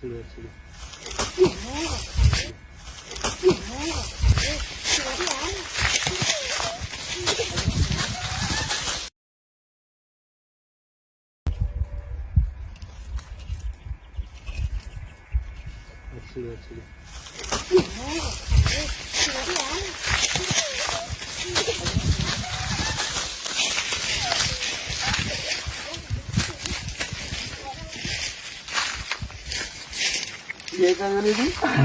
చూడు చూడు చూడు చూడు ఏ కదలేదు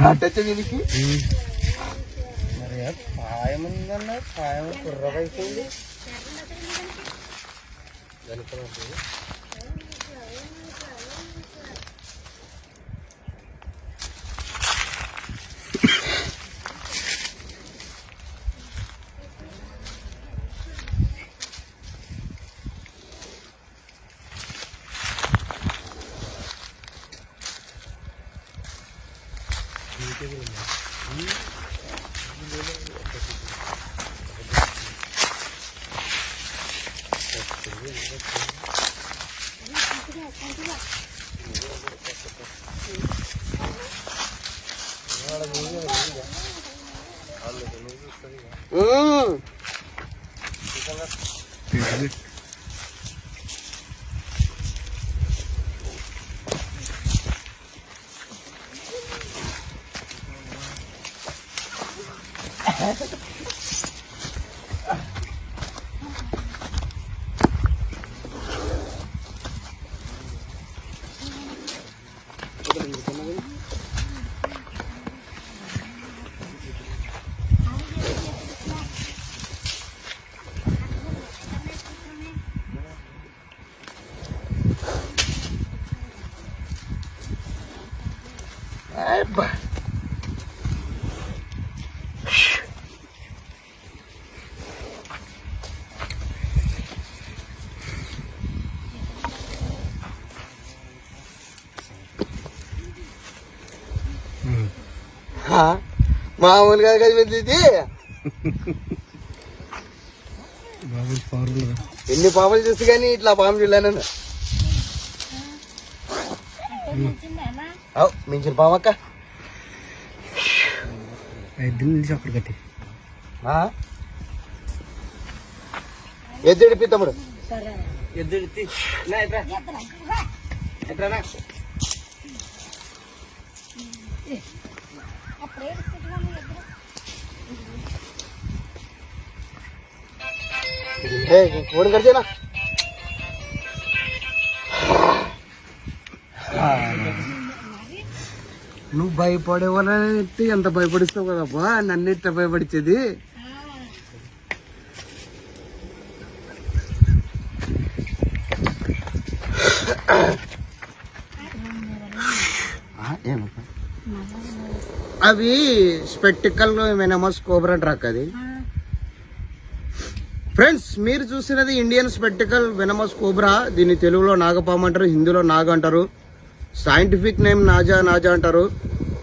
అట్టచ్చ దీనికి మరి పాయం ఉందన్న పాయం కుర్రగా అయిపోయింది 응. మామూలుగా కదా ఇది. ఎన్ని పాములు చూసి కానీ ఇట్లా పాము చూడలేను. అవు మించిన పాము అక్క. ఐదు నిలిచి అక్కడ కట్టి. ఎద్దుడి తమ్ముడు. ఎద్దుడి ఎట్లా నువ్వు భయపడే వాళ్ళని ఎంత భయపడిస్తావు కదబ్బా? నన్ను ఎట్లా భయపడిచేది అవి స్పెక్టికల్ వెనమస్ కోబ్రా ట్రక్ అది? ఫ్రెండ్స్ మీరు చూసినది ఇండియన్ స్పెక్టికల్ వెనమస్ కోబ్రా. దీన్ని తెలుగులో నాగపాము అంటారు హిందీలో నాగ అంటారు. సైంటిఫిక్ నేమ్ నాజా నాజా అంటారు.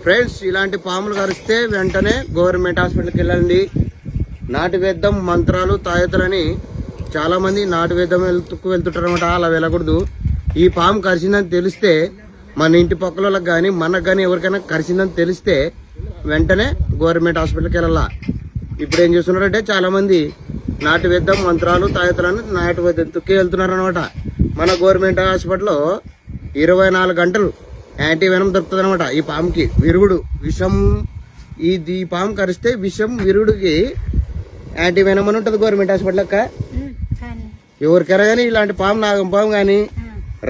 ఫ్రెండ్స్ ఇలాంటి పాములు కరిస్తే వెంటనే గవర్నమెంట్ హాస్పిటల్కి వెళ్ళండి. నాటు వేద్దాం మంత్రాలు తాయెత్తులని చాలా మంది నాటు వేద్దాం వెళ్తుకు వెళ్తుంటారు అనమాట అలా వెళ్ళకూడదు. ఈ పాము కరిచిందని తెలిస్తే మన ఇంటి పక్కల వాళ్ళకి కానీ మనకు కానీ ఎవరికైనా కరిచిందని తెలిస్తే వెంటనే గవర్నమెంట్ హాస్పిటల్కి వెళ్ళాలా. ఇప్పుడు ఏం చేస్తున్నారంటే చాలామంది నాటు మంత్రాలు తాయెత్తులని నాటు వైద్యం తుక్కి వెళ్తున్నారు అనమాట మన గవర్నమెంట్ హాస్పిటల్లో ఇరవై నాలుగు గంటలు యాంటీవెనం దొరుకుతుంది అనమాట ఈ పాముకి విరుగుడు. విషం ఈ ఈ పాము కరిస్తే విషం విరుగుడికి యాంటీవెనం అని ఉంటుంది గవర్నమెంట్ హాస్పిటల్ అక్క. ఎవరికైనా కానీ ఇలాంటి పాము నాగం పాము కానీ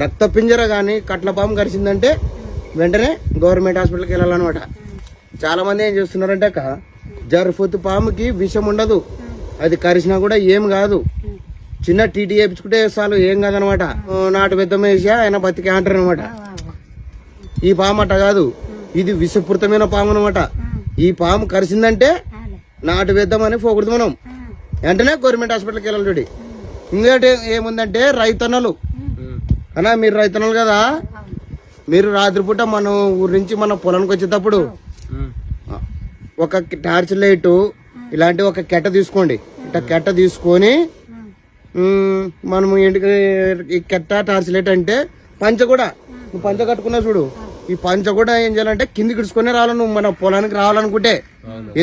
రక్త పింజర కానీ కట్ల పాము కరిచిందంటే వెంటనే గవర్నమెంట్ హాస్పిటల్కి వెళ్ళాలన్నమాట. చాలా మంది ఏం చేస్తున్నారంటే అక్క జరుఫుతు పాముకి విషం ఉండదు. అది కరిచినా కూడా ఏం కాదు. చిన్న టీటీ వేయించుకుంటే చాలు ఏం కాదనమాట. నాటు పెద్దం వేసి ఆయన బతికే అంటారు అనమాట. ఈ పాము అట్ట కాదు. ఇది విషపూరితమైన పాము అనమాట. ఈ పాము కరిసిందంటే నాటు వేద్దామని పోకూడదు మనం. వెంటనే గవర్నమెంట్ హాస్పిటల్కి వెళ్ళాలి ఇంకోటి ఏముందంటే రైతన్నలు. అన్నా మీరు రైతన్నలు కదా? మీరు రాత్రిపూట మన ఊరి నుంచి మన పొలానికి వచ్చేటప్పుడు ఒక టార్చ్ లైట్ ఇలాంటి ఒక కెట్ట తీసుకోండి. ఇట్లా కెట్ట తీసుకొని మనము ఇంటికి ఈ కెట్ట టార్చ్ లైట్ అంటే పంచ కూడా. నువ్వు పంచ కట్టుకున్నా చూడు. ఈ పంచ కూడా ఏం చేయాలంటే కిందికి ఇడుచుకొని రావాలి నువ్వు. మన పొలానికి రావాలనుకుంటే.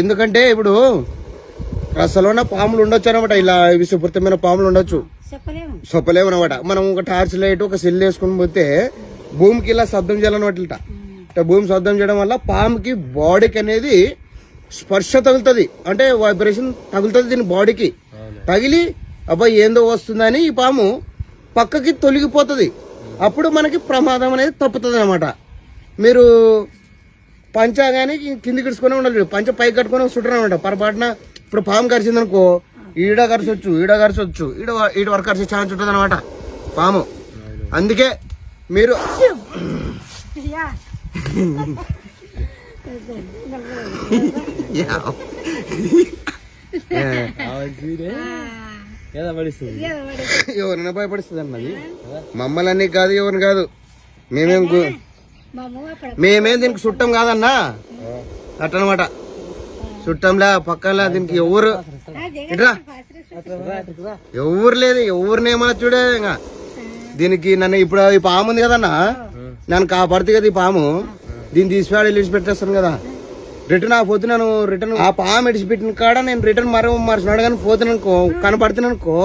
ఎందుకంటే ఇప్పుడు రసలోన పాములు ఉండొచ్చు అనమాట ఇలా విషపూరితమైన పాములు ఉండొచ్చు. చెప్పలేము. అనమాట మనం ఒక టార్చ్ లైట్ ఒక సెల్ వేసుకుని పోతే భూమికి ఇలా శబ్దం చేయాలన్నమాట భూమి శబ్దం చేయడం వల్ల పాముకి బాడీకి అనేది స్పర్శ తగులుతుంది. అంటే వైబ్రేషన్ తగులుతుంది దీని బాడీకి తగిలి అబ్బాయి ఏందో వస్తుందని ఈ పాము పక్కకి తొలగిపోతుంది. అప్పుడు మనకి ప్రమాదం అనేది తప్పుతుంది అనమాట మీరు పంచ కానీ కిందికి ఇడుచుకొని ఉండాలి పంచ పైకి కట్టుకొని చుట్టూ అనమాట. పొరపాటున ఇప్పుడు పాము కరిచింది అనుకో ఈడ కరిచొచ్చు ఈడ కరిచొచ్చు ఈడ ఈడ వరకు కరిచి చాలా చుట్టది అనమాట పాము అందుకే మీరు ఎవరిని భయపడిస్తుంది అన్నది మమ్మల్ని కాదు ఎవరిని కాదు. మేమేం మేమేం దీనికి చుట్టం కాదన్నా? అట్టనమాట. చుట్టంలా పక్కన దీనికి ఎవరు ఇట్రా. ఎవరు లేదు ఎవరిని ఏమన్నా చూడే ఇంకా. దీనికి నన్ను ఇప్పుడు ఈ పాము ఉంది కదన్నా? నన్ను కాపాడుతుంది కదా ఈ పాము. దీన్ని తీసిపాడు పెట్టేస్తాను కదా. రిటర్న్ ఆ పోతున్నాను నేను రిటర్న్ ఆ పాము విడిచిపెట్టిన కాడ నేను రిటర్న్ మరో మరుసనాడు కానీ పోతున్నాను అనుకో కనపడుతున్నాను అనుకో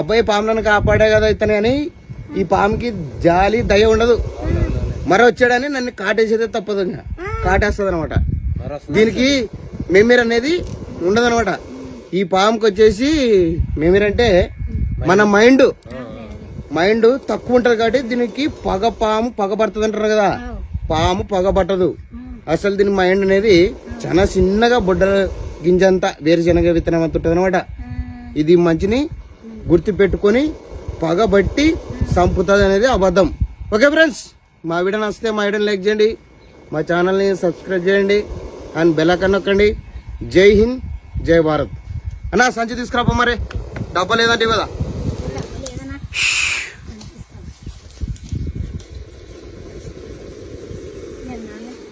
అబ్బాయి పాము నన్ను కాపాడే కదా ఇతనే అని ఈ పాముకి జాలి దయ ఉండదు. మరో వచ్చాడని నన్ను కాటేసేదే తప్పదు ఇంకా. కాటేస్తుంది అనమాట దీనికి మెమీర్ అనేది ఉండదనమాట. ఈ పాముకి వచ్చేసి మెమీర్ అంటే మన మైండ్. మైండ్ తక్కువ ఉంటుంది కాబట్టి దీనికి పగ పాము పగ పడుతుంది అంటారు కదా. పాము పగబట్టదు. అసలు దీని మైండ్ అనేది చాలా చిన్నగా బుడ్డ గింజంతా వేరుశనగ విత్తనం అంత ఉంటుంది అనమాట ఇది మంచిని గుర్తు పెట్టుకొని పగబట్టి చంపుతుంది అనేది అబద్ధం. ఓకే ఫ్రెండ్స్ మా వీడియో నచ్చితే మా వీడియోని లైక్ చేయండి. మా ఛానల్ని సబ్స్క్రైబ్ చేయండి. అండ్ బెల్ నొక్కండి. జై హింద్ జై భారత్. అన్నా సంచి తీసుకురాపో మరి. డబ్బా లేదంటే కదా లేదన్నా నేను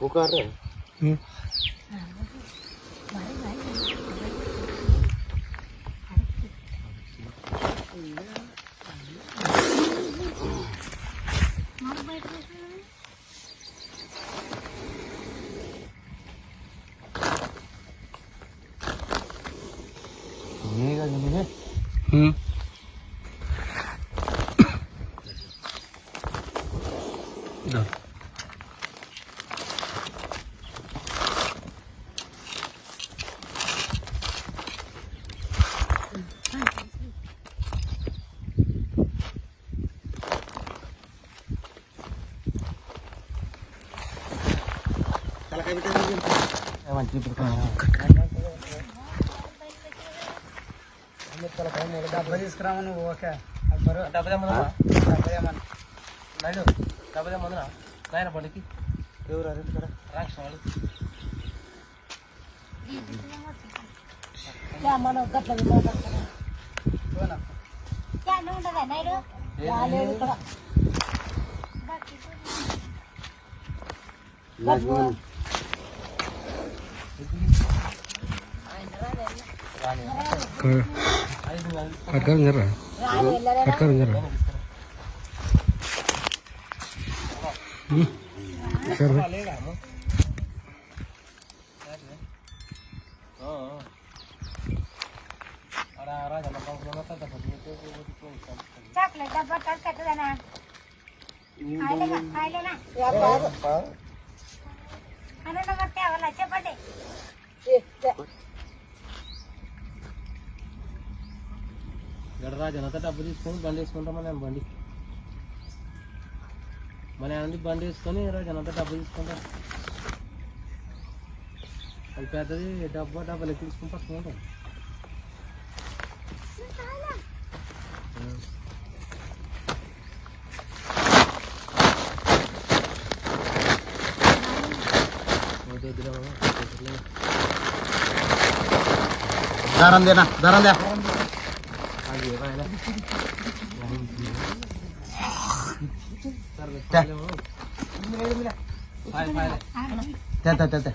कुकर है हम्म డబ్బా తీసుకురామా నువ్వు ఓకే డబ్బా నడు డబ్బా మందునా నాయన బండికి ఎవరు అది ఇక్కడ రాక్షణ వాళ్ళు మనం ఉండదా నైడు రాలేదు ఇక్కడ కట్కారం జర్రా రాని వెళ్ళలేదా కట్కారం జర్రా సరే చాక్లెట్ డబ్బా కట్టదనా ఆయలేనా ఆయలేనా అన్న బట్టే అవల్ల చెప్పండి గడరాజు డబ్బు తీసుకొని బండి వేసుకుంటాం మన బండి? మన ఏమంది బండి వేసుకొని రాజు డబ్బు తీసుకుంటాం? అది పెద్దది డబ్బు డబ్బులు ఎక్కి తీసుకుని धरण दे ना धरण द्या. त्या त्या त्या त्या.